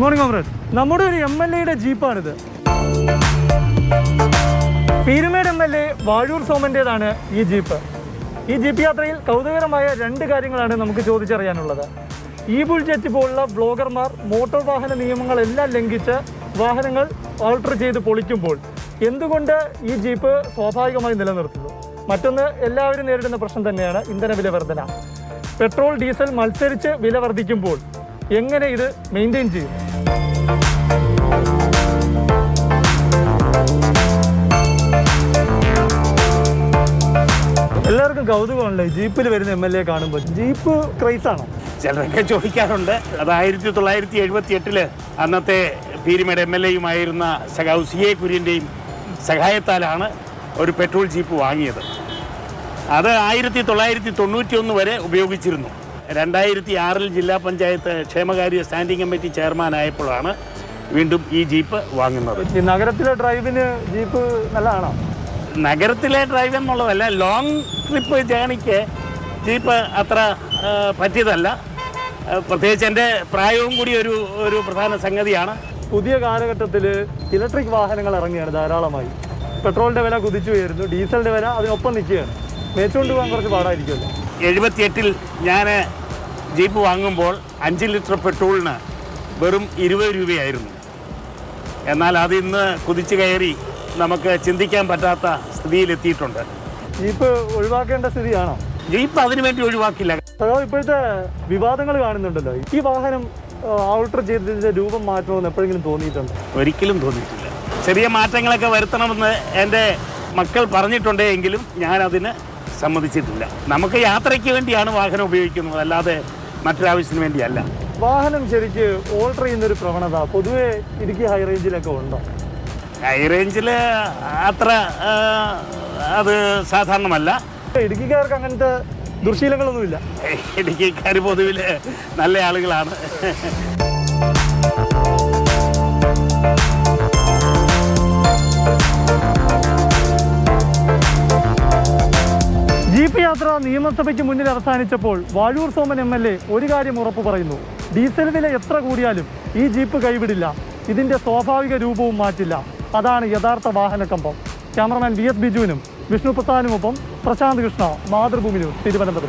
Morning comrade നമ്മുടെ ഒരു M L എയുടെ ജീപ്പാണിത്. Peermade M L A Vazhoor സോമന്റേതാണ് ഈ ജീപ്പ്. ഈ ജീപ്പ് യാത്രയിൽ കൗതുകരമായ രണ്ട് കാര്യങ്ങളാണ് നമുക്ക് ചോദിച്ചറിയാനുള്ളത്. ഈ ബുൾ ജെറ്റ് പോലുള്ള ബ്ലോഗർമാർ മോട്ടോർ വാഹന നിയമങ്ങളെല്ലാം ലംഘിച്ച് വാഹനങ്ങൾ ഓൾട്ടർ ചെയ്ത് പൊളിക്കുമ്പോൾ എന്തുകൊണ്ട് ഈ ജീപ്പ് സ്വാഭാവികമായി നിലനിർത്തുന്നു? മറ്റൊന്ന് എല്ലാവരും നേരിടുന്ന പ്രശ്നം തന്നെയാണ് ഇന്ധന വില വർധന. പെട്രോൾ ഡീസൽ മത്സരിച്ച് വില വർദ്ധിക്കുമ്പോൾ എങ്ങനെ ഇത് മെയിന്റെയിൻ ചെയ്യും? എല്ലാവർക്കും കൗതുകമാണല്ലേ ജീപ്പിൽ വരുന്ന എം എൽ എ കാണുമ്പോൾ. ജീപ്പ് ക്രൈസ് ആണോ? ചിലരൊക്കെ ചോദിക്കാറുണ്ട്. അത് ആയിരത്തി തൊള്ളായിരത്തി എഴുപത്തി എട്ടിൽ അന്നത്തെ പീരിമേഡ് എം എൽ എയുമായിരുന്ന സഖാവ് സി എ കുര്യന്റെയും സഹായത്താലാണ് ഒരു പെട്രോൾ ജീപ്പ് വാങ്ങിയത്. അത് ആയിരത്തി തൊള്ളായിരത്തി തൊണ്ണൂറ്റി ഒന്ന് വരെ ഉപയോഗിച്ചിരുന്നു. രണ്ടായിരത്തി ആറിൽ ജില്ലാ പഞ്ചായത്ത് ക്ഷേമകാര്യ സ്റ്റാൻഡിംഗ് കമ്മിറ്റി ചെയർമാനായപ്പോഴാണ് വീണ്ടും ഈ ജീപ്പ് വാങ്ങുന്നത്. നഗരത്തിലെ ഡ്രൈവിന് ജീപ്പ് നല്ലതാണോ? നഗരത്തിലെ ഡ്രൈവ് എന്നുള്ളതല്ല ലോങ് ട്രിപ്പ് ജേണിക്ക് ജീപ്പ് അത്ര പറ്റിയതല്ല. പ്രത്യേകിച്ച് എന്റെ പ്രായവും കൂടി ഒരു ഒരു പ്രധാന സംഗതിയാണ്. പുതിയ കാലഘട്ടത്തിൽ ഇലക്ട്രിക് വാഹനങ്ങൾ ഇറങ്ങുകയാണ് ധാരാളമായി. പെട്രോളിന്റെ വില കുതിച്ചു ഉയരുന്നു ഡീസലിന്റെ വില അതിനൊപ്പം നിൽക്കുകയാണ്. മേച്ചുകൊണ്ട് പോകാൻ കുറച്ച് പാടായിരിക്കുമല്ലോ? എഴുപത്തിയെട്ടിൽ ഞാൻ ജീപ്പ് വാങ്ങുമ്പോൾ അഞ്ച് ലിറ്റർ പെട്രോളിന് വെറും ഇരുപത് രൂപയായിരുന്നു. എന്നാൽ അത് ഇന്ന് കുതിച്ചു കയറി നമുക്ക് ചിന്തിക്കാൻ പറ്റാത്ത സ്ഥിതിയിലെത്തിയിട്ടുണ്ട് ജീപ്പ് ഒഴിവാക്കേണ്ട സ്ഥിതിയാണോ? ജീപ്പ് അതിനു വേണ്ടി ഒഴിവാക്കില്ല. ഇപ്പോഴത്തെ വിവാദങ്ങൾ കാണുന്നുണ്ടല്ലോ. ഈ വാഹനം ഓൾട്ടർ ചെയ്തതിന്റെ രൂപം മാറ്റണമെന്ന് എപ്പോഴെങ്കിലും തോന്നിയിട്ടുണ്ട്? ഒരിക്കലും തോന്നിയിട്ടില്ല. ചെറിയ മാറ്റങ്ങളൊക്കെ വരുത്തണമെന്ന് എന്റെ മക്കൾ പറഞ്ഞിട്ടുണ്ടേ എങ്കിലും ഞാൻ അതിന് സമ്മതിച്ചിട്ടില്ല. നമുക്ക് യാത്രയ്ക്ക് വേണ്ടിയാണ് വാഹനം ഉപയോഗിക്കുന്നത്. അല്ലാതെ മറ്റൊരാവശ്യത്തിന് വേണ്ടിയല്ല. വാഹനം ശരിക്ക് ഓൾട്ടർ ചെയ്യുന്ന ഒരു പ്രവണത പൊതുവേ ഇടുക്കി ഹൈ റേഞ്ചിലൊക്കെ ഉണ്ടോ? ഹൈ റേഞ്ചിൽ അത്ര അത് സാധാരണമല്ല. ഇടുക്കിക്കാർക്ക് അങ്ങനത്തെ ദുർശീലങ്ങളൊന്നുമില്ല. ഇടുക്കിക്കാർ പൊതുവിൽ നല്ല ആളുകളാണ്. ജീപ്പ് യാത്ര നിയമസഭയ്ക്ക് മുന്നിൽ അവസാനിച്ചപ്പോൾ Vazhoor Soman M L A ഒരു കാര്യം ഉറപ്പ് പറയുന്നു. ഡീസൽ വില എത്ര കൂടിയാലും ഈ ജീപ്പ് കൈവിടില്ല. ഇതിന്റെ സ്വാഭാവിക രൂപവും മാറ്റില്ല. അതാണ് യഥാർത്ഥ വാഹനക്കമ്പം. ക്യാമറമാൻ വി എസ് ബിജുവിനും വിഷ്ണു പ്രസാദിനുമൊപ്പം പ്രശാന്ത് കൃഷ്ണ മാതൃഭൂമി ന്യൂസ് തിരുവനന്തപുരം.